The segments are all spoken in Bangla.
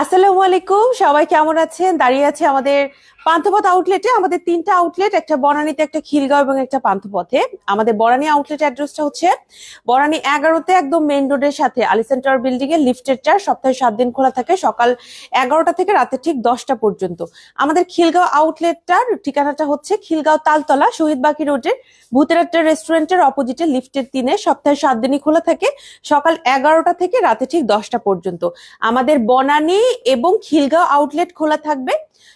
আসসালামু আলাইকুম, সবাই কেমন আছেন? দাঁড়িয়ে আছে আমাদের পান্থপথ আউটলেটে আমাদের তিনটা আউটলেট একটা বনানীতে, একটা খিলগাঁও এবং একটা পান্থপথে। আমাদের বনানী আউটলেট অ্যাড্রেসটা হচ্ছে বনানী এগারোতে একদম মেইন রোডের সাথে। আলি সেন্টার বিল্ডিং এর লিফটের চার, সপ্তাহে সাত দিন খোলা থাকে, সকাল এগারোটা থেকে রাতে ঠিক দশটা পর্যন্ত। আমাদের খিলগাঁও আউটলেটটার ঠিকানাটা হচ্ছে খিলগাঁও তালতলা শহীদ বাকি রোডের ভূতের একটা রেস্টুরেন্টের অপোজিটে লিফটের তিনে, সপ্তাহে সাত দিনই খোলা থাকে, সকাল এগারোটা থেকে রাতে ঠিক দশটা পর্যন্ত। আমাদের বনানী এবং খিলগাঁও আউটলেট খোলা থাকবে।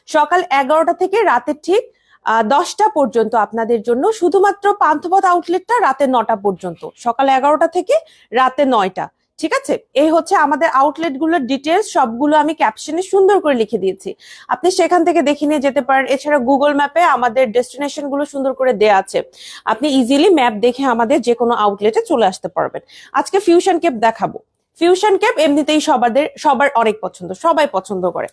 সকাল এগারোটা থেকে রাতে ঠিক দশটা পর্যন্ত আপনাদের জন্য। শুধুমাত্র পান্থপথ আউটলেটটা রাতে নটা পর্যন্ত। সকাল এগারোটা থেকে রাতে নয়টা। ঠিক আছে? এই হচ্ছে আমাদের আউটলেটগুলোর ডিটেলস সবগুলো আমি ক্যাপশনে সুন্দর করে লিখে দিয়েছি। আপনি সেখান থেকে দেখে নিয়ে যেতে পারেন। এছাড়া গুগল ম্যাপে আমাদের ডেস্টিনেশনগুলো সুন্দর করে দেয়া আছে। আপনি ইজিলি ম্যাপ দেখে আমাদের যে কোনো আউটলেটে চলে আসতে পারবেন। আজকে ফিউশন কেপ দেখাবো। ফিউশন কেপ এমনিতেই সবাদের, সবার অনেক পছন্দ, সবাই পছন্দ করে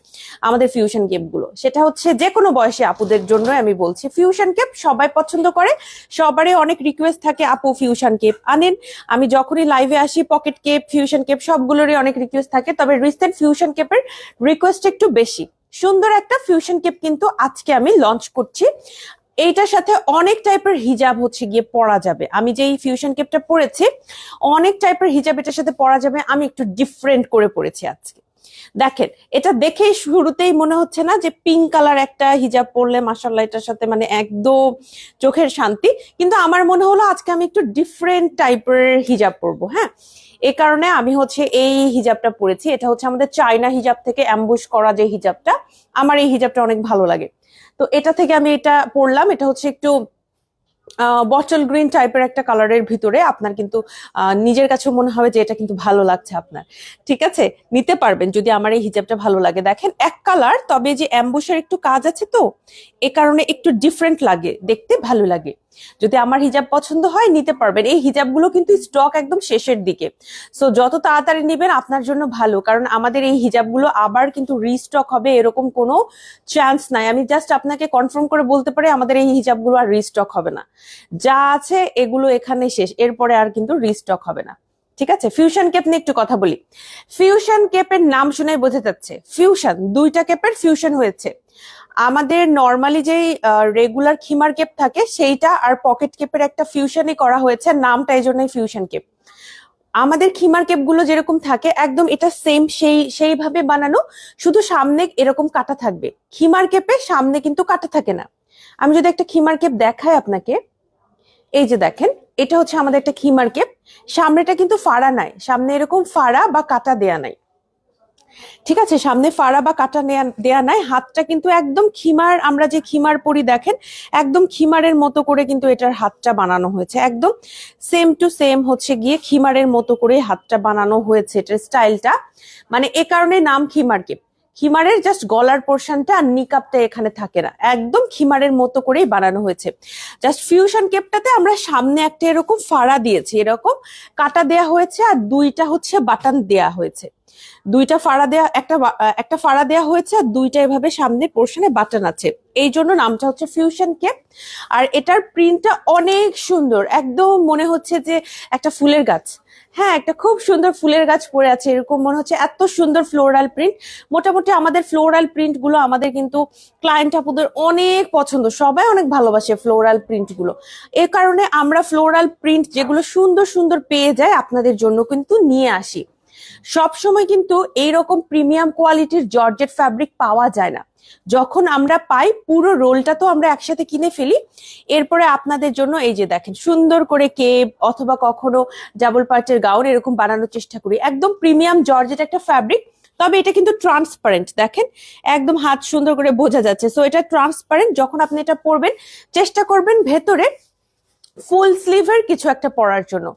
আমাদের ফিউশন কেপগুলো। সেটা হচ্ছে যে কোনো বয়সে আপুদের জন্য আমি বলছি। ফিউশন কেপ সবাই পছন্দ করে, সবারই অনেক রিকোয়েস্ট থাকে, আপু ফিউশন কেপ আনেন। আমি যখনই লাইভে আসি পকেট কেপ ফিউশন কেপ সবগুলোরই অনেক রিকোয়েস্ট থাকে, তবে রিসেন্ট ফিউশন কেপের রিকোয়েস্ট একটু বেশি। সুন্দর একটা ফিউশন কেপ কিন্তু আজকে আমি লঞ্চ করছি। এইটার সাথে অনেক টাইপের হিজাব হচ্ছে গিয়ে পরা যাবে। আমি যে ফিউশন কেপটা পরেছি, অনেক টাইপের হিজাব এটার সাথে পরা যাবে, আমি একটু ডিফারেন্ট করে পরেছি আজকে। দেখেন, এটা দেখেই শুরুতেই মনে হচ্ছে না যে পিঙ্ক কালার একটা হিজাব পরলে মাসাল্লাহ এটার সাথে মানে একদম চোখের শান্তি, কিন্তু আমার মনে হলো আজকে আমি একটু ডিফারেন্ট টাইপের হিজাব পরবো হ্যাঁ? এ কারণে আমি হচ্ছে এই হিজাবটা পরেছি। এটা হচ্ছে আমাদের চায়না হিজাব থেকে অ্যাম্বুশ করা যে হিজাবটা, আমার এই হিজাবটা অনেক ভালো লাগে। তো এটা থেকে আমি এটা পরলাম। এটা হচ্ছে একটু বটল গ্রিন টাইপের একটা কালারের ভিতরে। আপনার কিন্তু নিজের কাছে মনে হবে যে এটা কিন্তু ভালো লাগছে আপনার। ঠিক আছে? নিতে পারবেন যদি আমার এই হিজাবটা ভালো লাগে। দেখেন, এক কালার তবে যে অ্যাম্বুসের একটু কাজ আছে তো, এ কারণে একটু ডিফারেন্ট লাগে। দেখতে ভালো লাগে। যদি আমার হিজাব পছন্দ হয়, নিতে পারবেন। এই হিজাবগুলো কিন্তু স্টক একদম শেষের দিকে। সো যত তাড়াতাড়ি নেবেন, আপনার জন্য ভালো। কারণ আমাদের এই হিজাবগুলো আবার কিন্তু রিস্টক হবে, এরকম কোনো চান্স নাই। আমি জাস্ট আপনাকে কনফার্ম করে বলতে পারি, আমাদের এই হিজাবগুলো আর রিস্টক হবে না। যা আছে, এগুলো এখানে শেষ। এরপরে আর কিন্তু রিস্টক হবে না। ঠিক আছে? ফিউশন কেপ নিয়ে একটু কথা বলি। ফিউশন কেপের নাম শুনে বোঝা যাচ্ছে। ফিউশন দুইটা কেপের ফিউশন হয়েছে। আমাদের নর্মালি যে রেগুলার খিমার কেপ থাকে, সেইটা আর পকেট কেপের একটা ফিউশনই করা হয়েছে, নামটা এই জন্যই ফিউশন কেপ আমাদের খিমার কেপগুলো যেরকম থাকে, একদম এটা সেম সেই, সেইভাবে বানানো, শুধু সামনে এরকম কাটা থাকবে। খিমার কেপে সামনে কিন্তু কাটা থাকে না। আমি যদি একটা খিমার কেপ দেখাই আপনাকে, এই যে দেখেন, এটা হচ্ছে আমাদের একটা খিমার কেপ সামনেটা কিন্তু ফাড়া নাই, সামনে এরকম ফাড়া বা কাটা দেয়া নাই। ঠিক আছে, সামনে ফাড়া বা কাটা দেয়া নাই, হাতটা কিন্তু একদম খিমার, আমরা যে খিমার পরি দেখেন, একদম খিমারের মতো করে কিন্তু এটার হাতটা বানানো হয়েছে, একদম সেম টু সেম হচ্ছে গিয়ে খিমারের মতো করে হাতটা বানানো হয়েছে এটার স্টাইলটা মানে এ কারণে নাম খিমার কেপ খিমারের জাস্ট গলার পোর্শনটা আর নিকাপটা এখানে থাকে না, একদম খিমারের মতো করেই বানানো হয়েছে। জাস্ট ফিউশন কেপটাতে আমরা সামনে একটা এরকম ফাড়া দিয়েছি, এরকম কাটা দেয়া হয়েছে আর দুইটা হচ্ছে বাটান দেয়া হয়েছে। দুইটা ফাড়া দেয়া, একটা একটা ফাড়া দেয়া হয়েছে আর দুইটা এভাবে সামনে পোর্শনে বাটন আছে। এই জন্য নামটা হচ্ছে ফিউশন কেপ আর এটার প্রিন্টটা অনেক সুন্দর। একদম মনে হচ্ছে যে একটা ফুলের গাছ। হ্যাঁ একটা খুব সুন্দর ফুলের গাছ পড়ে আছে। এরকম মনে হচ্ছে এত সুন্দর ফ্লোরাল প্রিন্ট মোটামুটি আমাদের ফ্লোরাল প্রিন্টগুলো আমাদের কিন্তু ক্লায়েন্ট আপুদের অনেক পছন্দ। সবাই অনেক ভালোবাসে ফ্লোরাল প্রিন্টগুলো। এ কারণে আমরা ফ্লোরাল প্রিন্ট যেগুলো সুন্দর সুন্দর পেয়ে যায় আপনাদের জন্য কিন্তু নিয়ে আসি। সব সময় কিন্তু এইরকম প্রিমিয়াম কোয়ালিটির জর্জেট ফ্যাব্রিক পাওয়া যায় না। যখন আমরা পাই, পুরো রোলটা তো আমরা একসাথে কিনে ফেলি। এরপরে আপনাদের জন্য এই যে দেখেন, সুন্দর করে কেপ অথবা কখনো ডাবল পার্টের গাউন এরকম বানানোর চেষ্টা করি। একদম প্রিমিয়াম জর্জেট একটা ফ্যাব্রিক তবে এটা কিন্তু ট্রান্সপারেন্ট দেখেন? একদম হাত সুন্দর করে বোঝা যাচ্ছে। সো এটা ট্রান্সপারেন্ট যখন আপনি এটা পরবেন, চেষ্টা করবেন ভেতরে ফুল স্লিভের কিছু একটা পরার জন্য।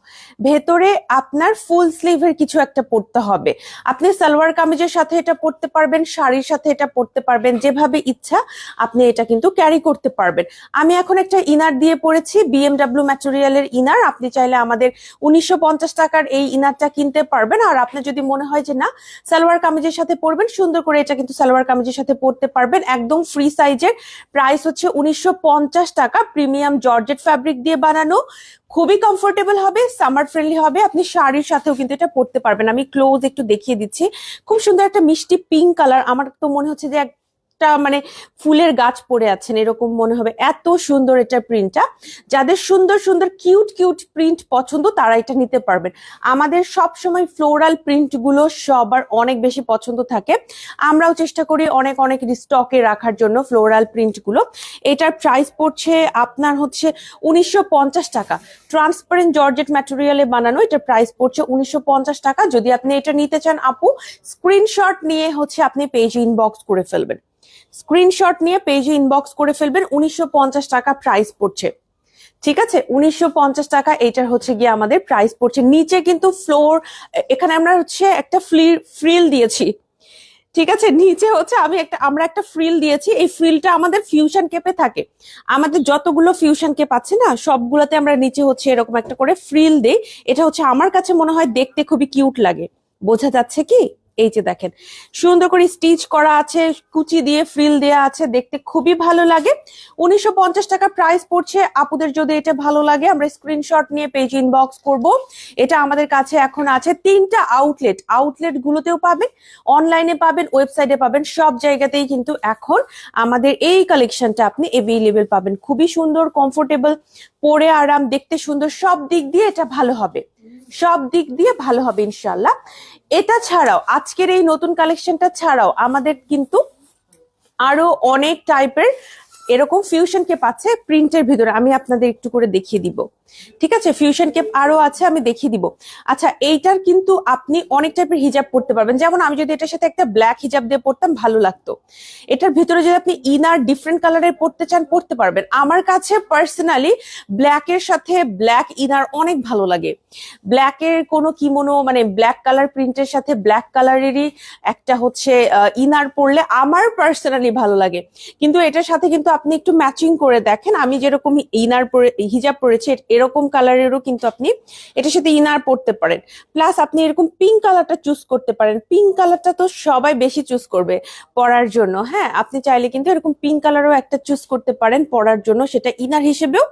ভেতরে আপনার ফুল স্লিভের কিছু একটা পরতে হবে। আপনি সালোয়ার কামিজের সাথে এটা পরতে পারবেন, শাড়ির সাথে এটা পরতে পারবেন, যেভাবে ইচ্ছা আপনি এটা কিন্তু ক্যারি করতে পারবেন। আমি এখন একটা ইনার দিয়ে পরেছি বিএমডাব্লিউ ম্যাটেরিয়ালের ইনার আপনি চাইলে আমাদের উনিশশো পঞ্চাশ টাকার এই ইনারটা কিনতে পারবেন। আর আপনার যদি মনে হয় যে না, সালোয়ার কামিজের সাথে পরবেন, সুন্দর করে এটা কিন্তু সালোয়ার কামিজের সাথে পরতে পারবেন। একদম ফ্রি সাইজের প্রাইস হচ্ছে উনিশশো পঞ্চাশ টাকা। প্রিমিয়াম জর্জেট ফ্যাব্রিক দিয়ে বানানো, খুবই কমফোর্টেবল হবে সামার ফ্রেন্ডলি হবে, আপনি শাড়ির সাথেও কিন্তু এটা পরতে পারবেন। আমি ক্লোজ একটু দেখিয়ে দিচ্ছি। খুব সুন্দর একটা মিষ্টি পিঙ্ক কালার আমার তো মনে হচ্ছে যে একটা মানে ফুলের গাছ পড়ে আছেন, এরকম মনে হবে। এত সুন্দর এটা প্রিন্টটা যাদের সুন্দর সুন্দর কিউট কিউট প্রিন্ট পছন্দ, তারা এটা নিতে পারবেন। আমাদের সব সময় ফ্লোরাল প্রিন্টগুলো সবার অনেক বেশি পছন্দ থাকে। আমরাও চেষ্টা করি অনেক অনেক স্টকে রাখার জন্য ফ্লোরাল প্রিন্টগুলো। এটার প্রাইস পড়ছে আপনার হচ্ছে উনিশশো পঞ্চাশ টাকা। ট্রান্সপারেন্ট জর্জেট ম্যাটেরিয়ালে বানানো, এটার প্রাইস পড়ছে উনিশশো পঞ্চাশ টাকা। যদি আপনি এটা নিতে চান আপু স্ক্রিনশট নিয়ে হচ্ছে আপনি পেজ ইনবক্স করে ফেলবেন। স্ক্রিনশট নিয়ে পেজে ইনবক্স করে ফেলবেন, উনিশশো পঞ্চাশ টাকা প্রাইস পড়ছে। ঠিক আছে? উনিশশো পঞ্চাশ টাকা এটার হচ্ছে গিয়ে আমাদের প্রাইস পড়ছে। নিচে কিন্তু ফ্লোর এখানে আমরা হচ্ছে একটা ফ্রিল দিয়েছি। ঠিক আছে? নিচে হচ্ছে আমি একটা, আমরা একটা ফ্রিল দিয়েছি। এই ফ্রিলটা আমাদের ফিউশন কেপে থাকে। আমাদের যতগুলো ফিউশন কেপ আছে না, সবগুলোতে আমরা নিচে হচ্ছে এরকম একটা করে ফ্রিল দিই। এটা হচ্ছে আমার কাছে মনে হয় দেখতে খুবই কিউট লাগে। বোঝা যাচ্ছে কি? এই যে দেখেন, সুন্দর করে স্টিচ করা আছে, কুচি দিয়ে ফ্রিল দেয়া আছে, দেখতে খুবই ভালো লাগে। উনিশশো পঞ্চাশ টাকা প্রাইস পড়ছে। আপুদের যদি এটা ভালো লাগে, আমরা স্ক্রিনশট নিয়ে পেজ ইনবক্স করব। এটা আমাদের কাছে এখন আছে। তিনটা আউটলেট আউটলেট গুলোতেও পাবেন অনলাইনে পাবেন ওয়েবসাইটে পাবেন, সব জায়গাতেই কিন্তু এখন আমাদের এই কালেকশনটা আপনি এভেলেবেল পাবেন। খুবই সুন্দর কমফোর্টেবল পরে আরাম, দেখতে সুন্দর, সব দিক দিয়ে এটা ভালো হবে। সব দিক দিয়ে ভালো হবে ইনশাল্লাহ এটা ছাড়াও, আজকের এই নতুন কালেকশনটা ছাড়াও আমাদের কিন্তু আরও অনেক টাইপের এরকম ফিউশনকে পাচ্ছে প্রিন্টের ভিতরে। আমি আপনাদের একটু করে দেখিয়ে দিব। ঠিক আছে ফিউশন কেপ আরও আছে, আমি দেখিয়ে দিব। আচ্ছা এইটার কিন্তু আপনি অনেক টাইপের হিজাব পড়তে পারবেন। যেমন আমি যদি এটার সাথে একটা ব্ল্যাক হিজাব দিয়ে পড়তাম, ভালো লাগতো। এটার ভিতরে যদি আপনি ইনার ডিফারেন্ট কালারের পড়তে চান, পড়তে পারবেন। আমার কাছে পার্সোনালি ব্ল্যাকের সাথে ব্ল্যাক ইনার অনেক ভালো লাগে। ব্ল্যাকের কোনো কিমোনো মানে ব্ল্যাক কালার প্রিন্টের সাথে ব্ল্যাক কালারেরই একটা হচ্ছে ইনার পরলে আমার পার্সোনালি ভালো লাগে। কিন্তু এটার সাথে কিন্তু আপনি একটু ম্যাচিং করে দেখেন। আমি যেরকম ইনার পরে, হিজাব পরেছি এরকম কালারেরও কিন্তু আপনি এটার সাথে ইনার পড়তে পারেন। প্লাস আপনি এরকম পিঙ্ক কালারটা চুজ করতে পারেন। পিঙ্ক কালারটা তো সবাই বেশি চুজ করবে পরার জন্য। হ্যাঁ আপনি চাইলে কিন্তু এরকম পিঙ্ক কালারও একটা চুজ করতে পারেন পরার জন্য। সেটা ইনার হিসেবেও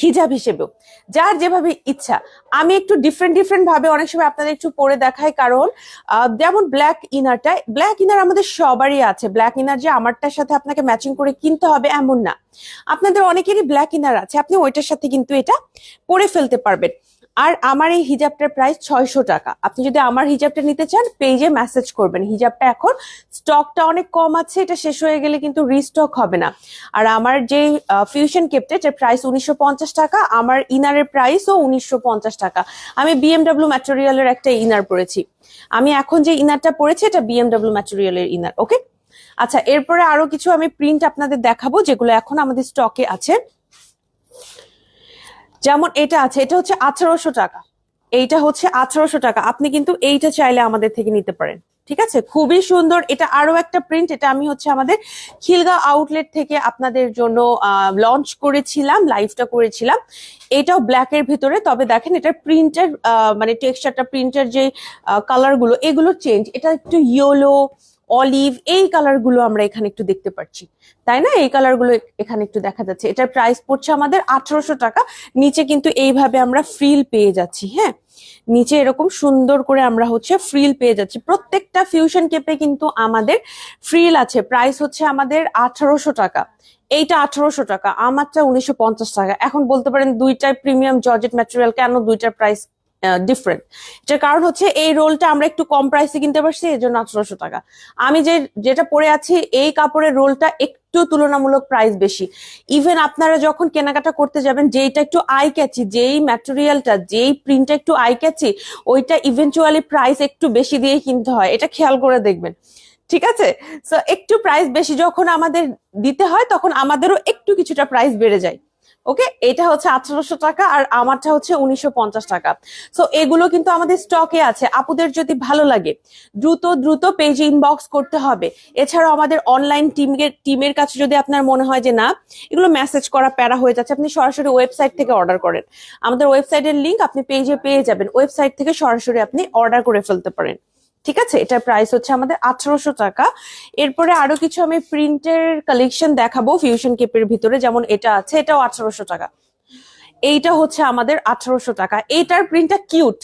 হিজাব হিসেবেও। যার যেভাবে ইচ্ছা। আমি একটু ডিফারেন্ট ডিফারেন্ট ভাবে অনেক সময় আপনাদের একটু পরে দেখাই, কারণ যেমন ব্ল্যাক ইনারটা ব্ল্যাক ইনার আমাদের সবারই আছে। ব্ল্যাক ইনার যে আমারটার সাথে আপনাকে ম্যাচিং করে কিনতে হবে এমন না। আপনাদের অনেকেরই ব্ল্যাক ইনার আছে। আপনি ওইটার সাথে কিন্তু এটা পরে ফেলতে পারবেন। আর আমার এই হিজাবটার প্রাইস ছয়শো টাকা। আপনি যদি আমার হিজাবটা নিতে চান পেজে মেসেজ করবেন। হিজাবটা এখন স্টকটা অনেক কম আছে, এটা শেষ হয়ে গেলে কিন্তু রিস্টক হবে না। আর আমার যে ফিউশন কেপটা এটার প্রাইস উনিশশো পঞ্চাশ টাকা, আমার ইনারের প্রাইসও উনিশশো পঞ্চাশ টাকা। আমি বিএমডাব্লিউ ম্যাটেরিয়ালের একটা ইনার পরেছি। আমি এখন যে ইনারটা পরেছি, এটা বিএমডাব্লিউ ম্যাটেরিয়ালের ইনার ওকে আচ্ছা এরপরে আরও কিছু আমি প্রিন্ট আপনাদের দেখাবো, যেগুলো এখন আমাদের স্টকে আছে। যেমন এটা আছে, এটা হচ্ছে আঠারোশো টাকা। এইটা হচ্ছে আঠারোশো টাকা। আপনি কিন্তু এইটা চাইলে আমাদের থেকে নিতে পারেন। ঠিক আছে? খুবই সুন্দর। এটা আরও একটা প্রিন্ট এটা আমি হচ্ছে আমাদের খিলগাঁও আউটলেট থেকে আপনাদের জন্য লঞ্চ করেছিলাম লাইভটা করেছিলাম। এটাও ব্ল্যাক এর ভিতরে। তবে দেখেন এটা প্রিন্টের মানে টেক্সচারটা প্রিন্টের যে কালারগুলো, এগুলো চেঞ্জ এটা একটু ইয়েলো অলিভ এই কালারগুলো আমরা এখানে একটু দেখতে পাচ্ছি। তাই না? এই কালারগুলো এখানে একটু দেখা যাচ্ছে। এটার প্রাইস পড়ছে আমাদের আঠারোশো টাকা। নিচে কিন্তু এইভাবে আমরা ফ্রিল পেয়ে যাচ্ছি হ্যাঁ? নিচে এরকম সুন্দর করে আমরা হচ্ছে ফ্রিল পেয়ে যাচ্ছি। প্রত্যেকটা ফিউশন কেপে কিন্তু আমাদের ফ্রিল আছে। প্রাইস হচ্ছে আমাদের আঠারোশো টাকা। এইটা আঠারোশো টাকা, আমারটা উনিশশো পঞ্চাশ টাকা। এখন বলতে পারেন দুইটাই প্রিমিয়াম জর্জেট ম্যাটেরিয়াল কেন দুইটার প্রাইস ডিফারেন্ট এটার কারণ হচ্ছে এই রোলটা আমরা একটু কম প্রাইসে কিনতে পারছি, এই জন্য আঠারোশো টাকা। আমি যে, যেটা পরে আছি, এই কাপড়ের রোলটা একটু তুলনামূলক প্রাইস বেশি। ইভেন আপনারা যখন কেনাকাটা করতে যাবেন, যেইটা একটু আই ক্যাচি যেই ম্যাটেরিয়ালটা যেই প্রিন্টটা একটু আই ক্যাচি ওইটা ইভেন্চুয়ালি প্রাইস একটু বেশি দিয়ে কিনতে হয়। এটা খেয়াল করে দেখবেন। ঠিক আছে? সো একটু প্রাইস বেশি যখন আমাদের দিতে হয়, তখন আমাদেরও একটু কিছুটা প্রাইস বেড়ে যায়। ওকে? এটা হচ্ছে আঠারোশো টাকা আর আমারটা হচ্ছে উনিশশো পঞ্চাশ টাকা। সো এগুলো কিন্তু আমাদের স্টকে আছে। আপুদের যদি ভালো লাগে, দ্রুত দ্রুত পেজে ইনবক্স করতে হবে। এছাড়াও আমাদের অনলাইন টিমের টিমের কাছে যদি আপনার মনে হয় যে না, এগুলো মেসেজ করা প্যারা হয়ে যাচ্ছে, আপনি সরাসরি ওয়েবসাইট থেকে অর্ডার করেন। আমাদের ওয়েবসাইটের লিঙ্ক আপনি পেজে পেয়ে যাবেন। ওয়েবসাইট থেকে সরাসরি আপনি অর্ডার করে ফেলতে পারেন। ঠিক আছে? এটার প্রাইস হচ্ছে আমাদের আঠারোশো টাকা। এরপরে আরও কিছু আমি প্রিন্টের কালেকশন দেখাবো ফিউশন কেপের ভিতরে, যেমন এটা আছে, এটাও আঠারোশো টাকা। এইটা হচ্ছে আমাদের আঠারোশো টাকা। এইটার প্রিন্টটা কিউট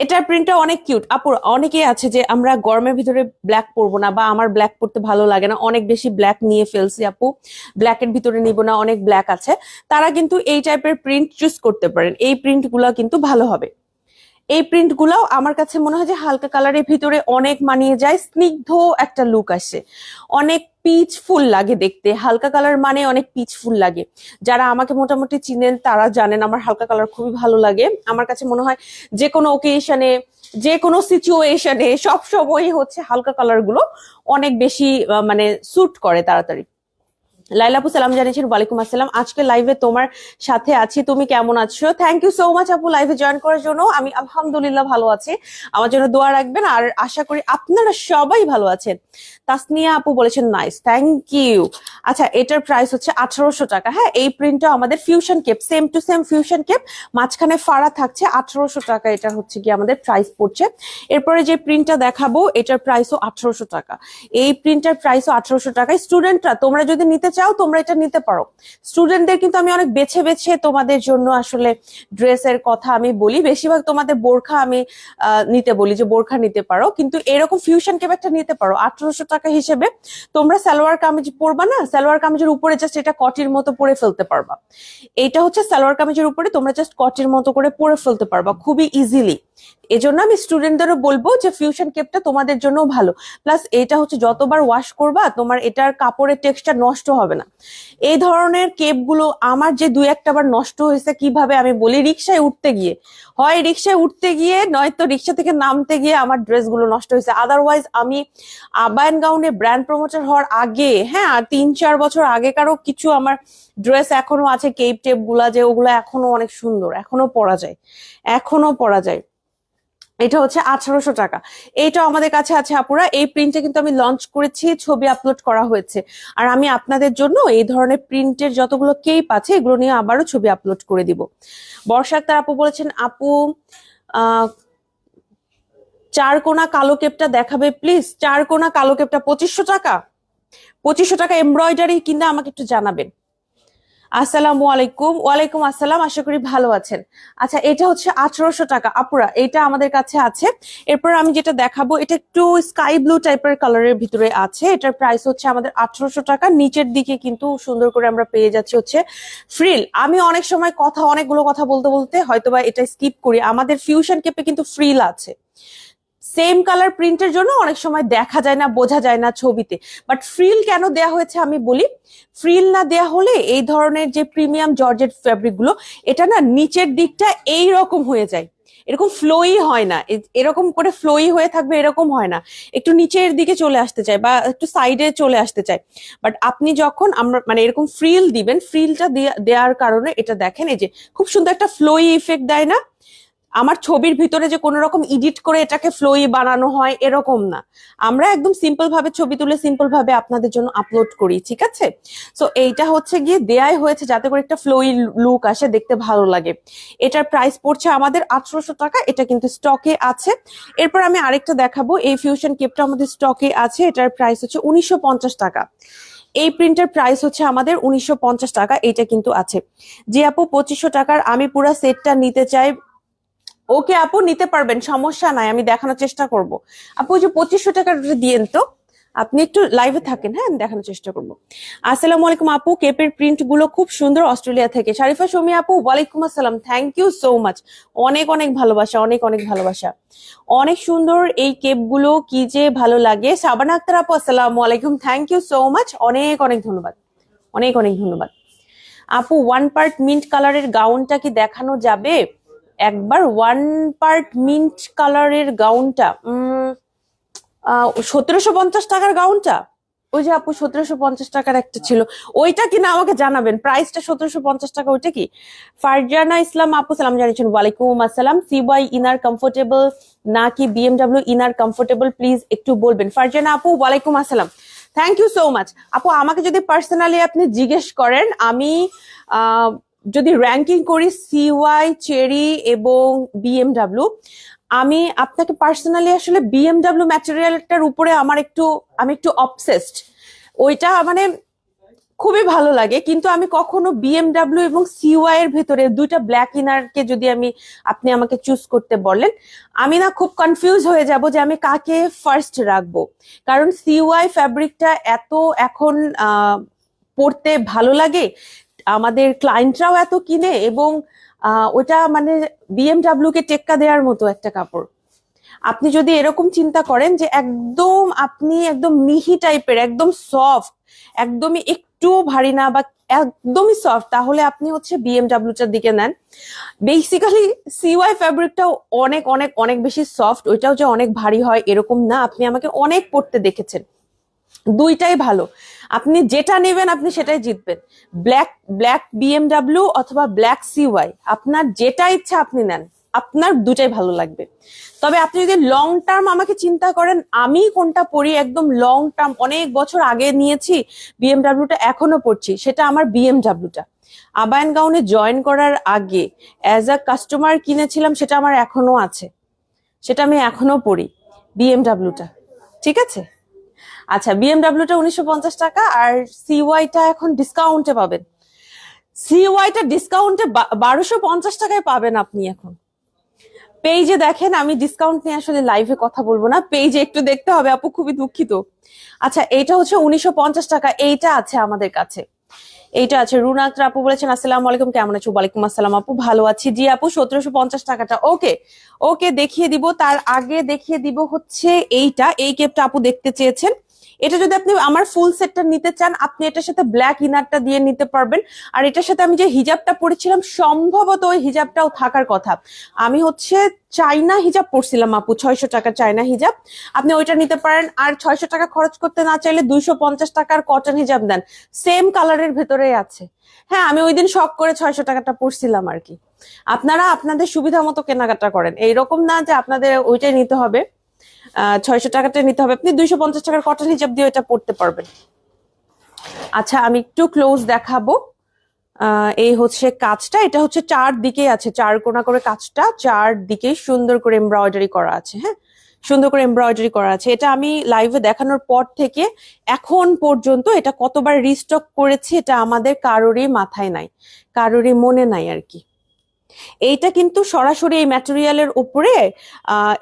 এটার প্রিন্টটা অনেক কিউট আপুর অনেকেই আছে যে আমরা গরমের ভিতরে ব্ল্যাক পরবো না বা আমার ব্ল্যাক পরতে ভালো লাগে না। অনেক বেশি ব্ল্যাক নিয়ে ফেলছি আপু। ব্ল্যাকের ভিতরে নিব না, অনেক ব্ল্যাক আছে। তারা কিন্তু এই টাইপের প্রিন্ট চুজ করতে পারেন। এই প্রিন্ট কিন্তু ভালো হবে। এই প্রিন্ট গুলাও আমার কাছে মনে হয় যে হালকা কালারের ভিতরে অনেক মানিয়ে যায়, স্নিগ্ধ একটা লুক আসে। অনেক পিচফুল লাগে দেখতে। হালকা কালার মানে অনেক পিচফুল লাগে। যারা আমাকে মোটামুটি চিনেন, তারা জানেন আমার হালকা কালার খুবই ভালো লাগে। আমার কাছে মনে হয় যে কোনো ওকেশনে যে কোনো সিচুয়েশনে সব সময় হচ্ছে হালকা কালারগুলো অনেক বেশি মানে স্যুট করে তাড়াতাড়ি। লাইলাপু সালাম জানিয়েছেন, ওয়ালাইকুম আসসালাম। আজকে লাইভে তোমার সাথে আছি। তুমি কেমন আছো? থ্যাংক ইউ সো মাচ আপু লাইভে জয়েন করার জন্য। আমি আলহামদুলিল্লাহ ভালো আছি। আমার জন্য দোয়া রাখবেন। আর আশা করি আপনারা সবাই ভালো আছেন। তাসনিয়া আপু বলেছেন নাইস থ্যাংক ইউ আচ্ছা এটার প্রাইস হচ্ছে আঠারোশো টাকা। হ্যাঁ এই প্রিন্টটা আমাদের fusion cape same to same fusion cape মাঝখানে ফাড়া থাকছে আঠারোশো টাকা। এটা হচ্ছে কি আমাদের প্রাইস পড়ছে। এরপরে যে প্রিন্টটা দেখাবো, এটার প্রাইসও আঠারোশো টাকা। এই প্রিন্টার প্রাইসও আঠারোশো টাকায়। স্টুডেন্টরা তোমরা যদি নিতে চাও, তোমরা এটা নিতে পারো। স্টুডেন্টদের কিন্তু আমি অনেক বেছে বেছে তোমাদের জন্য আসলে ড্রেসের কথা আমি বলি। বেশিরভাগ তোমাদের বোরখা আমি নিতে বলি, যে বোরখা নিতে পারো। কিন্তু এরকম ফিউশন কেপ একটা নিতে পারো। আঠারোশো টাকা হিসেবে তোমরা সালোয়ার কামিজ পরবা না? সালোয়ার কামিজের উপরে জাস্ট এটা কটির মতো পরে ফেলতে পারবা। এটা হচ্ছে সালোয়ার কামিজের উপরে তোমরা জাস্ট কটির মতো করে পরে ফেলতে পারবা, খুবই ইজিলি এজন্য আমি স্টুডেন্টদেরও বলব যে ফিউশন কেপটা তোমাদের জন্য ভালো। প্লাস এটা হচ্ছে যতবার ওয়াশ করবা, তোমার এটার কাপড়ের টেক্সচার নষ্ট হবে না। এই ধরনের কেপগুলো আমার যে দুই একটা বার নষ্ট হয়েছে, কীভাবে আমি বলি, রিক্সায় উঠতে গিয়ে। হয় রিক্সায় উঠতে গিয়ে, নয়তো রিক্সা থেকে নামতে গিয়ে আমার ড্রেসগুলো নষ্ট হয়েছে। আদারওয়াইজ আমি আবায়ন গাউনে ব্র্যান্ড প্রমোটার হওয়ার আগে হ্যাঁ আর তিন চার বছর আগেকারও কিছু আমার ড্রেস এখনও আছে কেপ টেপগুলা যে ওগুলো এখনও অনেক সুন্দর, এখনও পরা যায়। এখনও পরা যায়। এটা হচ্ছে আঠারোশো টাকা। এইটা আমাদের কাছে আছে আপুরা। এই প্রিন্টে কিন্তু আমি লঞ্চ করেছি, ছবি আপলোড করা হয়েছে। আর আমি আপনাদের জন্য এই ধরনের প্রিন্টের যতগুলো কেপ আছে, এগুলো নিয়ে আবারও ছবি আপলোড করে দিব। বর্ষা তার আপু বলেছেন, আপু চার কোনা কালো কেপটা দেখাবে প্লিজ চার কোনা কালো কেপটা পঁচিশশো টাকা? পঁচিশশো টাকা এমব্রয়ডারি কিনা আমাকে একটু জানাবেন। আসসালামু আলাইকুম। ওয়ালাইকুম আসসালাম, আশা করি ভালো আছেন। আচ্ছা এটা হচ্ছে আঠারোশো টাকা, আপুরা, এটা আমাদের কাছে আছে। এরপর আমি যেটা দেখাবো, এটা একটু স্কাই ব্লু টাইপের কালারের ভিতরে আছে। এটার প্রাইস হচ্ছে আমাদের আঠারোশো টাকা, নিচের দিকে কিন্তু সুন্দর করে আমরা পেয়ে যাচ্ছি হচ্ছে ফ্রিল। আমি অনেক সময় কথা, অনেকগুলো কথা বলতে বলতে হয়তোবা এটা স্কিপ করি। আমাদের ফিউশন কেপে কিন্তু ফ্রিল আছে। সেম কালার প্রিন্টের জন্য অনেক সময় দেখা যায় না, বোঝা যায় না ছবিতে। বাট ফ্রিল কেন দেয়া হয়েছে আমি বলি ফ্রিল না দেয়া হলে এই ধরনের যে প্রিমিয়াম জর্জেট ফ্যাব্রিকগুলো, এটা না নিচের দিকটা এই রকম হয়ে যায়। এরকম ফ্লোই হয় না। এরকম করে ফ্লোই হয়ে থাকবে এরকম হয় না। একটু নিচের দিকে চলে আসতে চায় বা একটু সাইডে চলে আসতে চায়। বাট আপনি যখন আমরা মানে এরকম ফ্রিল দিবেন ফ্রিলটা দেওয়ার কারণে এটা দেখেন, এই যে খুব সুন্দর একটা ফ্লোই ইফেক্ট দেয় না? আমার ছবির ভিতরে যে কোনো রকম এডিট করে এটাকে ফ্লোই বানানো হয়, এরকম না। আমরা একদম সিম্পল ভাবে ছবি তুলে সিম্পল ভাবে আপনাদের জন্য আপলোড করি, ঠিক আছে? সো এইটা হচ্ছে গিয়ে দেয়াই হয়েছে যাতে করে একটা ফ্লোই লুক আসে, দেখতে ভালো লাগে। এটার প্রাইস পড়ছে আমাদের আঠারোশো টাকা, এটা কিন্তু স্টকে আছে। এরপর আমি আরেকটা দেখাবো, এই ফিউশন কেপটা আমাদের স্টকে আছে, এটার প্রাইস হচ্ছে উনিশশো পঞ্চাশ টাকা। এই প্রিন্টের প্রাইস হচ্ছে আমাদের উনিশশো পঞ্চাশ টাকা এটা কিন্তু আছে। যে আপু, পঁচিশশো টাকার আমি পুরো সেটটা নিতে চাই ওকে আপু নিতে পারবেন, সমস্যা নাই, আমি দেখানোর চেষ্টা করব। আপু, ওই যে পঁচিশশো টাকার দিয়েন তো, আপনি একটু লাইভে থাকেন হ্যাঁ আমি দেখানোর চেষ্টা করব। আসসালামু আলাইকুম আপু, কেপের প্রিন্টগুলো খুব সুন্দর অস্ট্রেলিয়া থেকে। শারিফা শমি আপু, ওয়ালাইকুম আসসালাম থ্যাংক ইউ সো মাচ অনেক অনেক ভালোবাসা, অনেক অনেক ভালোবাসা। অনেক সুন্দর এই কেপগুলো কি যে ভালো লাগে। সাবানা আক্তার আপু, আসসালামু আলাইকুম থ্যাংক ইউ সো মাচ অনেক অনেক ধন্যবাদ। অনেক অনেক ধন্যবাদ। আপু ওয়ান পার্ট মিন্ট কালারের গাউনটা কি দেখানো যাবে? একবার ওয়ান পার্ট মিন্ট কালারের গাউনটা সতেরোশো পঞ্চাশ টাকার গাউনটা ওই যে আপু, সতেরোশো পঞ্চাশ টাকার একটা ছিল। ওইটা কিনা আমাকে জানাবেন। প্রাইসটা সতেরোশো পঞ্চাশ টাকা, ওইটা কি? ফারজানা ইসলাম আপু, সালাম জানিয়েছেন, ওয়ালাইকুম আসসালাম। সিওয়াই ইনার কমফোর্টেবল নাকি বিএমডাব্লিউ ইনার কমফোর্টেবল প্লিজ একটু বলবেন। ফারজানা আপু, ওয়ালাইকুম আসসালাম। থ্যাংক ইউ সো মাচ আপু, আমাকে যদি পার্সোনালি আপনি জিজ্ঞেস করেন, আমি যদি র্যাঙ্কিং করি সিওয়াই চেরি এবং বিএমডাব্লিউ আমি আপনাকে পার্সোনালি আসলে বিএমডাব্লিউ ম্যাটেরিয়ালটার উপরে আমার একটু, আমি একটু অবসেসড ওইটা মানে খুবই ভালো লাগে, কিন্তু আমি কখনো বিএমডাব্লিউ এবং সিওয়াই এর ভেতরে দুইটা ব্ল্যাক ইনারকে যদি আমি, আপনি আমাকে চুজ করতে বলেন, আমি না খুব কনফিউজ হয়ে যাব যে আমি কাকে ফার্স্ট রাখব। কারণ সিওয়াই ফ্যাব্রিকটা এত এখন পরতে ভালো লাগে আমাদের ক্লায়েন্টরাও এত কিনে এবং ওটা মানে বিএমডাব্লিউ কে টেক্কা দেওয়ার মতো একটা কাপড়। আপনি যদি এরকম চিন্তা করেন যে একদম আপনি একদম মিহি টাইপের একদম সফট একদমই একটুও ভারী না বা একদমই সফট তাহলে আপনি হচ্ছে বিএমডাব্লিউটার দিকে নেন। বেসিক্যালি সিওয়াই ফ্যাব্রিকটাও অনেক অনেক অনেক বেশি সফট ওইটাও যে অনেক ভারী হয় এরকম না, আপনি আমাকে অনেক পড়তে দেখেছেন। দুইটাই ভালো। আপনি যেটা নেবেন আপনি সেটাই জিতবেন। ব্ল্যাক ব্ল্যাক বিএমডাব্লিউ অথবা ব্ল্যাক সিওয়াই আপনার যেটা ইচ্ছা আপনি নেন, আপনার দুটাই ভালো লাগবে। তবে আপনি যদি লং টার্ম আমাকে চিন্তা করেন, আমি কোনটা পড়ি একদম লং টার্ম অনেক বছর আগে নিয়েছি বিএমডাব্লিউটা এখনও পড়ছি, সেটা আমার বিএমডাব্লিউটা আবায়ন গাউনে জয়েন করার আগে অ্যাজ আ কাস্টমার কিনেছিলাম, সেটা আমার এখনও আছে। সেটা আমি এখনও পড়ি বিএমডাব্লিউটা ঠিক আছে? আচ্ছা বিএমডাব্লিউটা উনিশশো পঞ্চাশ টাকা আর সিওয়াইটা এখন ডিসকাউন্টে পাবেন। সিওয়াইটা ডিসকাউন্টে বারোশো পঞ্চাশ টাকায় পাবেন আপনি এখন। পেজে দেখেন, আমি ডিসকাউন্ট নিয়ে আসলে লাইভে কথা বলব না। পেজে একটু দেখতে হবে, আপু খুবই দুঃখিত। আচ্ছা এটা হচ্ছে উনিশশো পঞ্চাশ টাকা, এইটা আছে আমাদের কাছে। এইটা আছে রুনা আপু বলেছেন, আসসালামু আলাইকুম, কেমন আছো? ওয়ালাইকুম আসসালাম, আপু, ভালো আছি। জি, আপু, সতেরোশো পঞ্চাশ টাকাটা, ওকে। ওকে দেখিয়ে দিব, তার আগে দেখিয়ে দিব হচ্ছে এইটা। এই কেপটা আপু দেখতে চেয়েছেন। এটা যদি আপনি আমার ফুল সেটটা নিতে চান, আপনি এটার সাথে ব্ল্যাক ইনারটা দিয়ে নিতে পারবেন। আর এটার সাথে আমি যে হিজাবটা পরেছিলাম, সম্ভবত ওই হিজাবটাও থাকার কথা। আমি হচ্ছে চাইনা হিজাব পরছিলাম আপু, ছয়শো টাকা চাইনা হিজাব। আপনি ওইটা নিতে পারেন, আর ছয়শো টাকা খরচ করতে না চাইলে দুইশো পঞ্চাশ টাকার কটন হিজাব দেন সেম কালারের ভেতরেই আছে। হ্যাঁ আমি ওই দিন শখ করে ছয়শো টাকাটা পরছিলাম আর কি। আপনারা আপনাদের সুবিধা মতো কেনাকাটা করেন। এইরকম না যে আপনাদের ওইটাই নিতে হবে। ছয়শো টাকাটা নিতে হবে। আপনি দুইশো পঞ্চাশ টাকার কটন হিসাব দিয়ে এটা পড়তে পারবেন। আচ্ছা আমি একটু ক্লোজ দেখাবো। এই হচ্ছে কাজটা। এটা হচ্ছে চার দিকে আছে, চার কোনা করে কাজটা। চার দিকে সুন্দর করে এমব্রয়ডারি করা আছে হ্যাঁ? সুন্দর করে এমব্রয়ডারি করা আছে। এটা আমি লাইভে দেখানোর পর থেকে এখন পর্যন্ত এটা কতবার রিস্টক করেছি, এটা আমাদের কারোরই মাথায় নাই, কারোরই মনে নাই আর কি। এইটা কিন্তু সরাসরি এই ম্যাটেরিয়ালের উপরে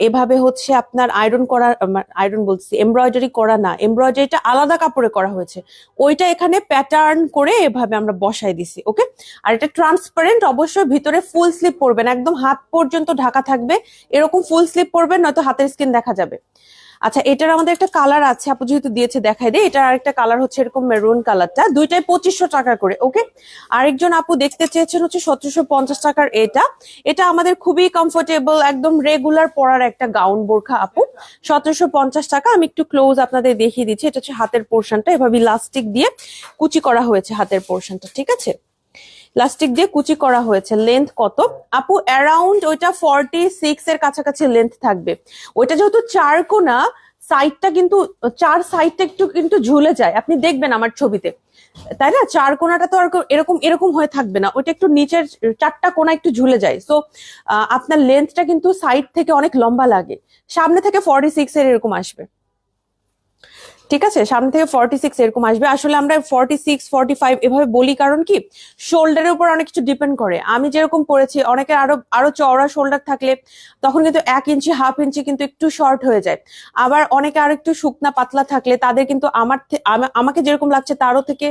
এভাবে হচ্ছে আপনার আয়রন করা আয়রন বলছি এমব্রয়ডারি করা না। এমব্রয়ডারিটা আলাদা কাপড়ে করা হয়েছে। ওইটা এখানে প্যাটার্ন করে এভাবে আমরা বসাই দিছি, ওকে? আর এটা ট্রান্সপারেন্ট অবশ্যই ভিতরে ফুল স্লিপ পরবেন। একদম হাত পর্যন্ত ঢাকা থাকবে। এরকম ফুল স্লিপ পরবেন, নয়তো হাতের স্কিন দেখা যাবে। আচ্ছা এটার আমাদের একটা কালার আছে, আপু যেহেতু দিয়েছে দেখাই দে, এটার আরেকটা কালার হচ্ছে এরকম মেরুন কালারটা দুইটাই পঁচিশশো টাকা করে ওকে আরেকজন আপু দেখতে চেয়েছেন হচ্ছে সতেরোশো পঞ্চাশ টাকার এটা এটা আমাদের খুবই কমফোর্টেবল একদম রেগুলার পরার একটা গাউন বোরখা, আপু। সতেরোশো পঞ্চাশ টাকা, আমি একটু ক্লোজ আপনাদের দেখিয়ে দিচ্ছি, এটা হচ্ছে হাতের পোর্শনটা এভাবে ইলাস্টিক দিয়ে কুচি করা হয়েছে হাতের পোর্শনটা ঠিক আছে? লাস্টিক দিয়ে কুচি করা হয়েছে। লেন্থ কত? আপু অ্যারাউন্ড ওইটা ফর্টি সিক্স এর কাছাকাছি লেন্থ থাকবে। ওইটা যেহেতু চার কোনা সাইডটা কিন্তু, চার সাইডটা একটু কিন্তু ঝুলে যায়। আপনি দেখবেন আমার ছবিতে। তাই না? চার কোনাটা তো আর এরকম এরকম হয়ে থাকবে না। ওইটা একটু নিচের, চারটা কোনা একটু ঝুলে যায়। সো আপনার লেন্থটা কিন্তু সাইড থেকে অনেক লম্বা লাগে। সামনে থেকে ফর্টি সিক্স এর এরকম আসবে। ঠিক আছে? সামনে থেকে ফর্টি সিক্স এরকম আসবে। আসলে আমরা ফর্টি সিক্স ফর্টি ফাইভ এভাবে বলি, কারণ কি? শোল্ডারের উপর অনেক কিছু ডিপেন্ড করে। আমি যেরকম পড়েছি, অনেকে আরও আরও চওড়া শোল্ডার থাকলে তখন কিন্তু এক ইঞ্চি হাফ ইঞ্চি কিন্তু একটু শর্ট হয়ে যায়। আবার অনেকে আর একটু শুকনা, পাতলা থাকলে তাদের কিন্তু আমার আমাকে যেরকম লাগছে তারও থেকে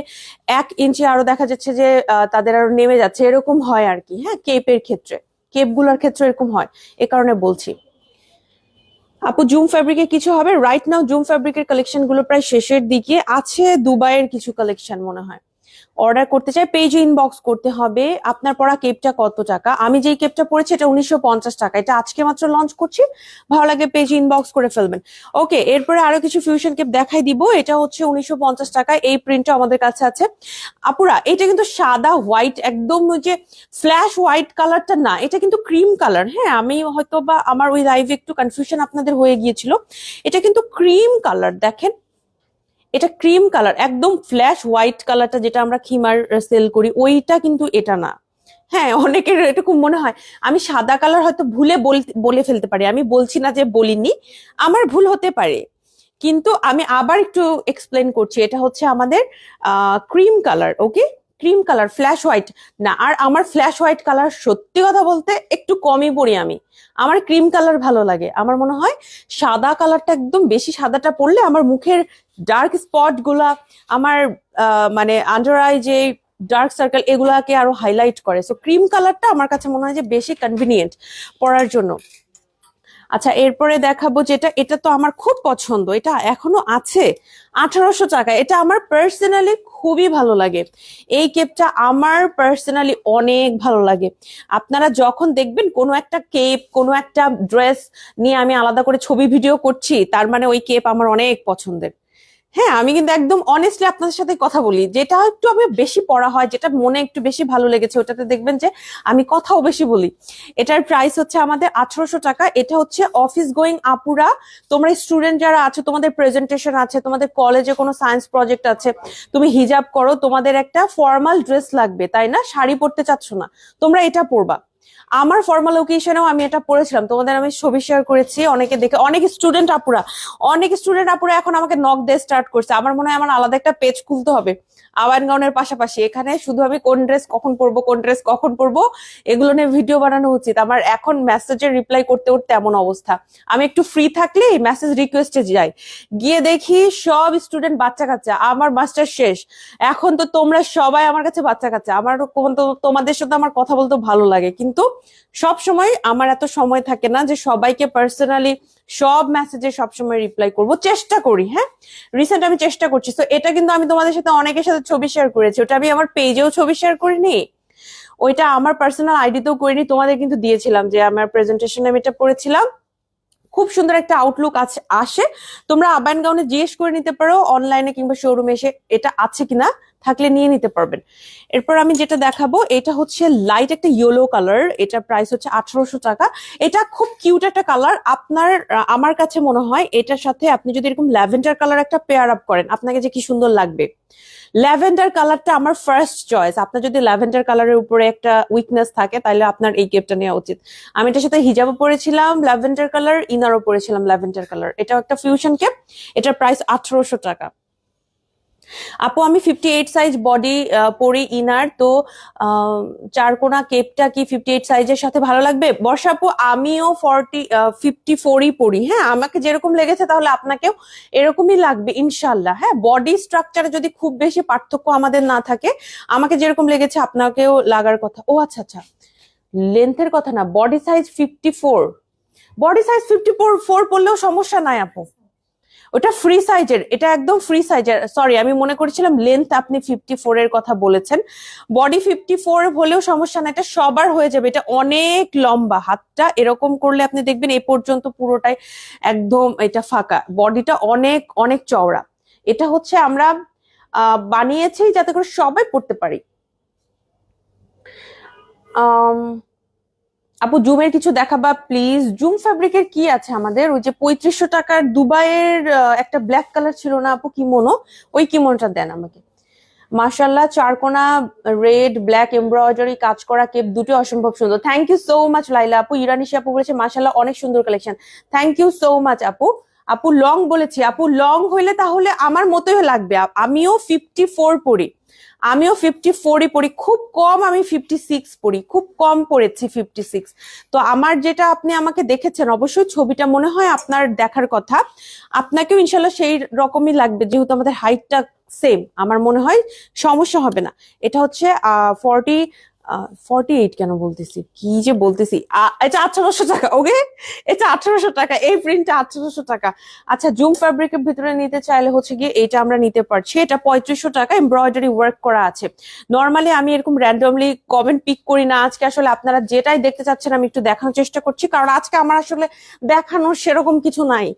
এক ইঞ্চি আরও দেখা যাচ্ছে যে তাদের আরও নেমে যাচ্ছে। এরকম হয় আর কি। হ্যাঁ কেপের ক্ষেত্রে। কেপ কেপগুলোর ক্ষেত্রে এরকম হয়। এ কারণে বলছি। আপু, জুম ফ্যাব্রিকে কিছু হবে? রাইট নাও জুম ফ্যাব্রিকের কালেকশনগুলো প্রায় শেষের দিকে। আছে দুবাইয়ের কিছু কালেকশন মনে হয়। অর্ডার করতে চাই পেজে ইনবক্স করতে হবে। আপনার পড়া কেপটা কত টাকা? আমি যেই কেপটা পড়েছি, এটা উনিশশো পঞ্চাশ টাকা। এটা আজকে মাত্র লঞ্চ করছি। ভালো লাগে পেজে ইনবক্স করে ফেলবেন। ওকে এরপরে আরও কিছু ফিউশন কেপ দেখাই দিব। এটা হচ্ছে উনিশশো পঞ্চাশ টাকা। এই প্রিন্টটা আমাদের কাছে আছে। আপুরা, এটা কিন্তু সাদা হোয়াইট একদম যে ফ্ল্যাশ হোয়াইট কালারটা না, এটা কিন্তু ক্রিম কালার হ্যাঁ আমি হয়তো বা আমার ওই লাইভে একটু কনফিউশন আপনাদের হয়ে গিয়েছিল। এটা কিন্তু ক্রিম কালার দেখেন। এটা ক্রিম কালার একদম ফ্ল্যাশ হোয়াইট কালারটা যেটা আমরা খিমার সেল করি, ওইটা কিন্তু এটা না। হ্যাঁ অনেকের এরকম মনে হয়। আমি সাদা কালার হয়তো ভুলে বল- ফেলতে পারি। আমি বলছি না যে বলিনি, আমার ভুল হতে পারে। কিন্তু আমি আবার একটু এক্সপ্লেন করছি। এটা হচ্ছে আমাদের cream colour okay cream colour flash white না, আর আমার ফ্ল্যাশ হোয়াইট কালার সত্যি কথা বলতে একটু কমই পরি আমি। আমার ক্রিম কালার ভালো লাগে। আমার মনে হয় সাদা কালারটা একদম বেশি সাদাটা পরলে আমার মুখের ডার্ক স্পটগুলা, আমার মানে আন্ডার আই যে ডার্ক সার্কেল এগুলাকে আরও হাইলাইট করে। সো ক্রিম কালারটা আমার কাছে মনে হয় যে বেশি কনভিনিয়েন্ট পরার জন্য। আচ্ছা এরপরে দেখাবো যেটা, এটা তো আমার খুব পছন্দ, এটা এখনও আছে, আঠারোশো টাকা, এটা আমার পার্সোনালি খুবই ভালো লাগে। এই কেপটা আমার পার্সোনালি অনেক ভালো লাগে। আপনারা যখন দেখবেন কোনো একটা কেপ কোনো একটা ড্রেস নিয়ে আমি আলাদা করে ছবি ভিডিও করছি, তার মানে ওই কেপ আমার অনেক পছন্দের। হ্যাঁ আমি কিন্তু একদম অনেস্টলি আপনাদের সাথে কথা বলি। যেটা একটু আমি বেশি পড়া হয়, যেটা মনে একটু বেশি ভালো লেগেছে, ওটাতে দেখবেন যে আমি কথাও বেশি বলি। এটার প্রাইস হচ্ছে আমাদের আঠারোশো টাকা। এটা হচ্ছে অফিস গোয়িং আপুরা। তোমরা স্টুডেন্ট যারা আছো, তোমাদের প্রেজেন্টেশন আছে, তোমাদের কলেজে কোনো সায়েন্স প্রজেক্ট আছে, তুমি হিজাব করো, তোমাদের একটা ফর্মাল ড্রেস লাগবে, তাই না? শাড়ি পরতে চাচ্ছ না। তোমরা এটা পরবা। আমার ফর্মাল ওকেশনেও আমি এটা পড়েছিলাম। তোমাদের আমি ছবি শেয়ার করেছি, অনেকে দেখে, অনেক স্টুডেন্ট আপুরা, অনেক স্টুডেন্ট আপুরা এখন আমাকে নক দিয়ে স্টার্ট করছে। আমার মনে হয় আমার আলাদা একটা পেজ খুলতে হবে আওয়ান পাশাপাশি। এখানে শুধু আমি কোন ড্রেস কখন পরবো, কোন ড্রেস কখন পরবো, এগুলো নিয়ে ভিডিও বানানো উচিত। আমার এখন মেসেজের রিপ্লাই করতে করতে এমন অবস্থা। আমি একটু ফ্রি থাকলেই মেসেজ রিকোয়েস্টে যাই। গিয়ে দেখি সব স্টুডেন্ট বাচ্চা কাচ্চা, আমার মাস্টার শেষ। এখন তো তোমরা সবাই আমার কাছে বাচ্চা কাচ্চা। আমার তোমাদের সাথে আমার কথা বলতে ভালো লাগে। কিন্তু সব সময় আমার এত সময় থাকে না যে সবাইকে পার্সোনালি সব মেসেজে সবসময় রিপ্লাই করব। চেষ্টা করি হ্যাঁ? রিসেন্ট আমি চেষ্টা করছি। তো এটা কিন্তু আমি তোমাদের সাথে অনেকের সাথে ছবি শেয়ার করেছি। ওটা আমি আমার পেজেও ছবি শেয়ার করিনি। ওইটা আমার পার্সোনাল আইডিতেও করিনি। তোমাদের কিন্তু দিয়েছিলাম যে আমার প্রেজেন্টেশনে আমি এটা পড়েছিলাম। খুব সুন্দর একটা আউটলুক আছে, আসে। তোমরা আবায়ন গাউনে জিজ্ঞেস করে নিতে পারো অনলাইনে কিংবা শোরুমে এসে এটা আছে কিনা। থাকলে নিয়ে নিতে পারবেন। এরপর আমি যেটা দেখাবো, এটা হচ্ছে লাইট একটা ইয়েলো কালার এটা প্রাইস হচ্ছে আঠারোশো টাকা। এটা খুব কিউট একটা কালার আপনার আমার কাছে মনে হয় এটার সাথে আপনি যদি এরকম ল্যাভেন্ডার কালার একটা পেয়ার আপ করেন, আপনাকে যে কি সুন্দর লাগবে। ল্যাভেন্ডার কালারটা আমার ফার্স্ট চয়েস আপনার যদি ল্যাভেন্ডার কালারের উপরে একটা উইকনেস থাকে, তাহলে আপনার এই কেপটা নেওয়া উচিত। আমি এটার সাথে হিজাবও পরেছিলাম, ল্যাভেন্ডার কালার ইনারও পরেছিলাম ল্যাভেন্ডার কালার এটাও একটা ফিউশন কেপ এটার প্রাইস আঠারোশো টাকা। আপু, আমি ফিফটি এইট সাইজ বডি পরি ইনার, তো চারকোনা কেপটা কি ফিফটি এইট সাইজের সাথে ভালো লাগবে? বর্ষা আপু, আমিও ফর্টি ফিফটি ফোরই পরি। হ্যাঁ আমাকে যেরকম লেগেছে তাহলে আপনাকেও এরকমই লাগবে ইনশাল্লাহ হ্যাঁ বডি স্ট্রাকচারে যদি খুব বেশি পার্থক্য আমাদের না থাকে, আমাকে যেরকম লেগেছে আপনাকেও লাগার কথা। ও আচ্ছা আচ্ছা। লেন্থের কথা না body size fifty four body size fifty four four পড়লেও সমস্যা নাই আপু। ওটা ফ্রি সাইজের এটা একদম ফ্রি সাইজের সরি আমি মনে করেছিলাম লেন্থ আপনি ফিফটি এর কথা বলেছেন। বডি ফিফটি ফোর হলেও সমস্যা না এটা সবার হয়ে যাবে। এটা অনেক লম্বা, হাতটা এরকম করলে আপনি দেখবেন এই পর্যন্ত পুরোটাই একদম এটা ফাঁকা। বডিটা অনেক অনেক চওড়া। এটা হচ্ছে আমরা বানিয়েছি যাতে করে সবাই পড়তে পারি। আপু, জুমের কিছু দেখাবা প্লিজ জুম ফ্যাব্রিকের কি আছে আমাদের? ওই যে পঁয়ত্রিশশো টাকার দুবাইয়ের একটা ব্ল্যাক কালার ছিল না আপু কিমোনো ওই কিমোনোটা দেন আমাকে। মাশাল্লাহ চারকোনা রেড ব্ল্যাক এমব্রয়ডারি কাজ করা কেপ দুটো অসম্ভব সুন্দর। Thank you so much Laila আপু। ইরানিশি আপু বলেছে মাশাল্লাহ অনেক সুন্দর collection thank you so much আপু। আপু লং বলেছি, আপু লং হইলে তাহলে আমার মতোই লাগবে। আমিও ফিফটি ফোর পড়ি। আমিও ফিফটি ফোরই পড়ি, খুব কম আমি ফিফটি সিক্স পড়ি, খুব কম পড়েছি ফিফটি সিক্স তো আমার যেটা আপনি আমাকে দেখেছেন, অবশ্যই ছবিটা মনে হয় আপনার দেখার কথা। আপনাকেও ইনশাল্লাহ সেই রকমই লাগবে, যেহেতু আমাদের হাইটটা সেম আমার মনে হয় সমস্যা হবে না। এটা হচ্ছে ফর্টি ফর্টি এইট কেন বলতেছি? কি যে বলতেছি? এটা আঠারোশো টাকা ওকে এটা আঠারোশো টাকা, এই প্রিন্টটা আঠারোশো টাকা। আচ্ছা জুম ফ্যাব্রিকের ভিতরে নিতে চাইলে হচ্ছে গিয়ে এটা আমরা নিতে পারছি। এটা পঁয়ত্রিশশো টাকা এমব্রয়ডারি ওয়ার্ক করা আছে। নর্মালি আমি এরকম র্যান্ডমলি কমেন্ট পিক করি না। আজকে আসলে আপনারা যেটাই দেখতে চাচ্ছেন আমি একটু দেখানোর চেষ্টা করছি, কারণ আজকে আমার আসলে দেখানোর সেরকম কিছু নাই।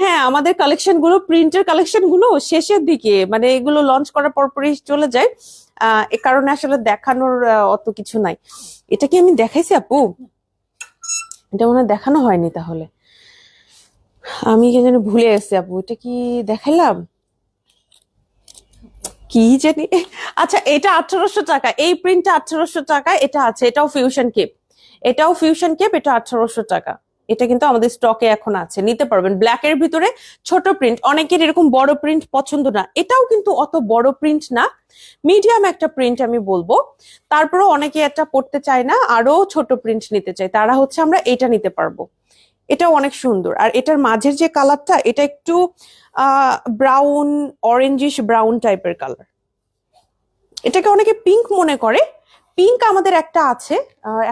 হ্যাঁ আমাদের কালেকশনগুলো প্রিন্টের কালেকশনগুলো শেষের দিকে মানে এগুলো লঞ্চ করার পরপরই চলে যায়। এ কারণে আসলে দেখানোর অত কিছু নাই। এটা কি আমি দেখাইছি আপু? এটা মনে দেখানো হয়নি তাহলে। আমি কি যেন ভুলে গেছি আপু, এটা কি দেখাইলাম? কি জানি? আচ্ছা এটা আঠারোশো টাকা। এই প্রিন্টটা আঠারোশো টাকা, এটা আছে, এটাও ফিউশন কেপ এটাও ফিউশন কেপ এটা আঠারোশো টাকা। এটা কিন্তু আমাদের স্টকে এখন আছে। নিতে পারবেন। ব্ল্যাক এর ভিতরে ছোট প্রিন্ট অনেকের এরকম বড় প্রিন্ট পছন্দ না। এটাও কিন্তু অত বড় প্রিন্ট না। মিডিয়াম একটা প্রিন্ট আমি বলব। তারপরেও অনেকে এটা পড়তে চায় না আরও ছোট প্রিন্ট নিতে চায়। তারা হচ্ছে আমরা এটা নিতে পারব। এটা অনেক সুন্দর। আর এটার মাঝের যে কালারটা এটা একটু ব্রাউন অরেঞ্জিশ ব্রাউন টাইপের কালার এটাকে অনেকে পিঙ্ক মনে করে পিঙ্ক আমাদের একটা আছে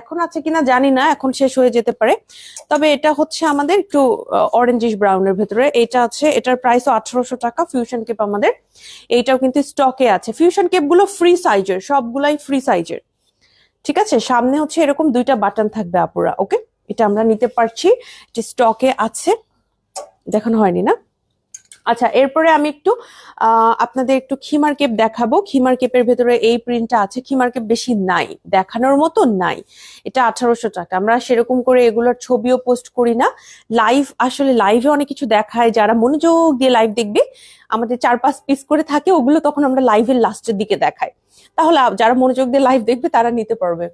এখন আছে কিনা জানি না, এখন শেষ হয়ে যেতে পারে। তবে এটা হচ্ছে আমাদের একটু অরেঞ্জিশ ব্রাউনের ভেতরে। এটা আছে, এটার প্রাইসও আঠারোশো টাকা ফিউশন কেপ আমাদের। এইটাও কিন্তু স্টকে আছে। ফিউশন কেপগুলো ফ্রি সাইজের সবগুলাই ফ্রি সাইজের ঠিক আছে? সামনে হচ্ছে এরকম দুইটা বাটন থাকবে আপুরা ওকে এটা আমরা নিতে পারছি। যে স্টকে আছে। দেখানো হয়নি না? আচ্ছা এরপরে আমি একটু আপনাদের একটু খিমার কেপ দেখাবো। খিমার কেপের ভেতরে এই প্রিন্টটা আছে। খিমার কেপ বেশি নাই, দেখানোর মতো নাই। এটা আঠারোশো টাকা। আমরা সেরকম করে এগুলোর ছবিও পোস্ট করি না। লাইভ, আসলে লাইভে অনেক কিছু দেখায়। যারা মনোযোগ দিয়ে লাইভ দেখবে, আমাদের চার পাঁচ পিস করে থাকে, ওগুলো তখন আমরা লাইভের লাস্টের দিকে দেখাই তাহলে যারা মনোযোগ দিয়ে লাইভ দেখবে, তারা নিতে পারবে।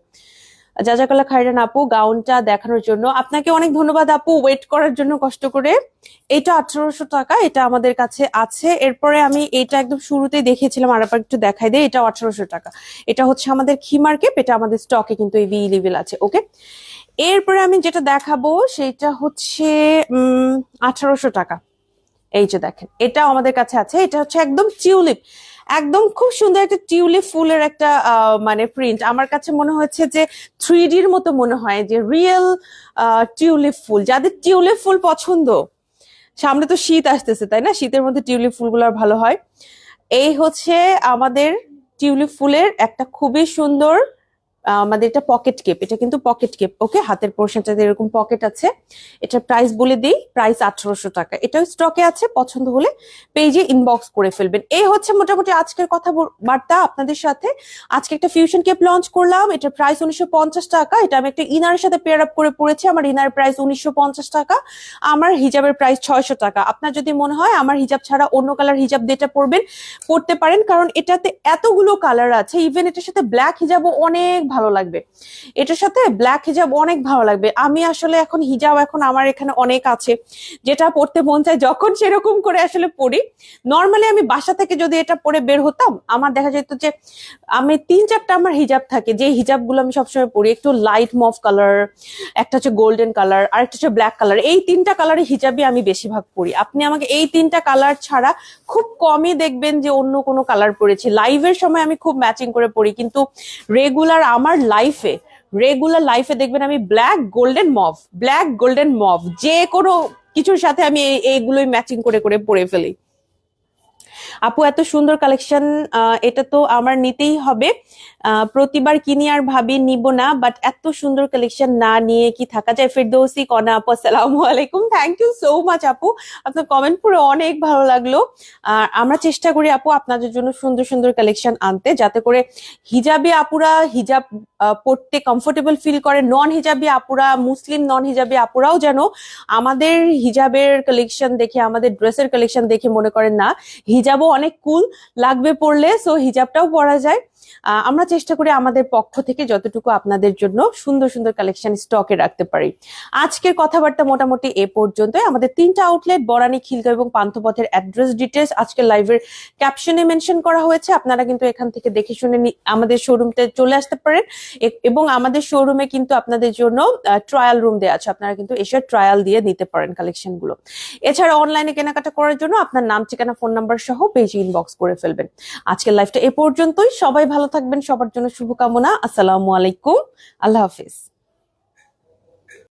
জাজাকালা খাইরান আপু, গাউনটা দেখানোর জন্য। আপনাকে অনেক ধন্যবাদ আপু ওয়েট করার জন্য কষ্ট করে। এটা আঠারোশো টাকা, এটা আমাদের কাছে আছে। এরপরে আমি এটা একদম শুরুতেই দেখিয়েছিলাম, আর একটু দেখাই দিই এটা আঠারোশো টাকা। এটা হচ্ছে আমাদের খিমার কেপ এটা আমাদের স্টকে কিন্তু এই ভি আছে ওকে এরপরে আমি যেটা দেখাবো, সেটা হচ্ছে, উম, আঠারোশো টাকা। এই যে দেখেন, এটাও আমাদের কাছে আছে, এটা হচ্ছে একদম টিউলিপ। একদম খুব সুন্দর একটা টিউলিপ ফুলের একটা মানে প্রিন্ট আমার কাছে মনে হচ্ছে যে থ্রি ডির মতো মনে হয় যে রিয়েল টিউলিপ ফুল। যাদের টিউলিপ ফুল পছন্দ, সামনে তো শীত আসতেছে, তাই না? শীতের মধ্যে টিউলিপ ফুলগুলো আর ভালো হয়। এই হচ্ছে আমাদের টিউলিপ ফুলের একটা খুবই সুন্দর আমাদের এটা পকেট কেপ এটা কিন্তু পকেট কেপ ওকে হাতের পোর্শনটাতে এরকম পকেট আছে। এটা প্রাইস বলে দিই প্রাইস আঠারোশো টাকা। এটাও স্টকে আছে, পছন্দ হলে পেজে ইনবক্স করে ফেলবেন। এই হচ্ছে মোটামুটি আজকের কথা বর- বার্তা আপনাদের সাথে। আজকে একটা ফিউশন কেপ লঞ্চ করলাম, এটা প্রাইস উনিশশো পঞ্চাশ টাকা। এটা আমি একটা ইনারের সাথে পেয়ার আপ করে পড়েছি, আমার ইনার প্রাইস উনিশশো পঞ্চাশ টাকা, আমার হিজাবের প্রাইস ছয়শো টাকা। আপনার যদি মনে হয়, আমার হিজাব ছাড়া অন্য কালার হিজাব দিয়ে পরবেন পড়তে পারেন, কারণ এটাতে এতগুলো কালার আছে ইভেন এটার সাথে ব্ল্যাক হিজাবও অনেক ভালো লাগবে। এটার সাথে ব্ল্যাক হিজাব অনেক ভালো লাগবে। আমি আসলে এখন হিজাব এখন আমার এখানে অনেক আছে। যেটা পড়তে মন চায় যখন সেরকম করে আসলে পড়ি। নর্মালি আমি বাসা থেকে যদি এটা পরে বের হতাম, আমার দেখা যেত যে আমি তিন চারটা আমার হিজাব থাকে। যে হিজাবগুলো আমি সবসময় পরি। একটু লাইট মফ কালার একটা হচ্ছে গোল্ডেন কালার আর একটা হচ্ছে ব্ল্যাক কালার এই তিনটা কালারের হিজাবই আমি বেশিরভাগ পরি। আপনি আমাকে এই তিনটা কালার ছাড়া খুব কমই দেখবেন যে অন্য কোনো কালার পরেছি। লাইভের সময় আমি খুব ম্যাচিং করে পড়ি কিন্তু রেগুলার আমার লাইফে রেগুলার লাইফে দেখবেন আমি black golden mauve black golden mauve যে কোনো কিছুর সাথে আমি এই- এইগুলোই ম্যাচিং করে করে পরে ফেলি। আপু, এত সুন্দর কালেকশন এটা তো আমার নিতেই হবে। প্রতিবার কিনি আর ভাবি নিব না বাট এত সুন্দর কালেকশন না নিয়ে কি থাকা যায়? ফেরদৌসি, কনা আপু, আসসালামু আলাইকুম। থ্যাংক ইউ সো মাচ আপু। আপনার কমেন্ট পুরো অনেক ভালো লাগল। আর আমরা চেষ্টা করি, আপু, আপনাদের জন্য সুন্দর সুন্দর কালেকশন আনতে, যাতে করে হিজাবি আপুরা হিজাব পড়তে কমফোর্টেবল ফিল করে। নন হিজাবি আপুরা, মুসলিম নন হিজাবি আপুরাও যেন আমাদের হিজাবের কালেকশন দেখে, আমাদের ড্রেসের কালেকশন দেখে মনে করেন না, হিজাবও অনেক কুল লাগবে পড়লে সো হিজাবটাও পরা যায়। আমরা চেষ্টা করি আমাদের পক্ষ থেকে যতটুকু আপনাদের জন্য সুন্দর সুন্দর কালেকশন স্টকে রাখতে পারি। আজকের কথাবার্তা মোটামুটি এ পর্যন্তই। আমাদের তিনটা আউটলেট বরানি, খিলগাঁও এবং পান্থপথের অ্যাড্রেস ডিটেলস আজকের লাইভের ক্যাপশনে মেনশন করা হয়েছে। আপনারা কিন্তু এখান থেকে দেখে শুনে আমাদের শোরুমতে চলে আসতে পারেন। এবং আমাদের শোরুমে কিন্তু আপনাদের জন্য ট্রায়াল রুম দেওয়া আছে। আপনারা কিন্তু এসে ট্রায়াল দিয়ে নিতে পারেন কালেকশনগুলো। এছাড়া অনলাইনে কেনাকাটা করার জন্য আপনার নাম, ঠিকানা ফোন নাম্বার সহ পেজে ইনবক্স করে ফেলবেন। আজকের লাইভটা এ পর্যন্তই। সবাই ভালো থাকবেন সবার জন্য শুভকামনা। আসসালামু আলাইকুম। আল্লাহ হাফিজ।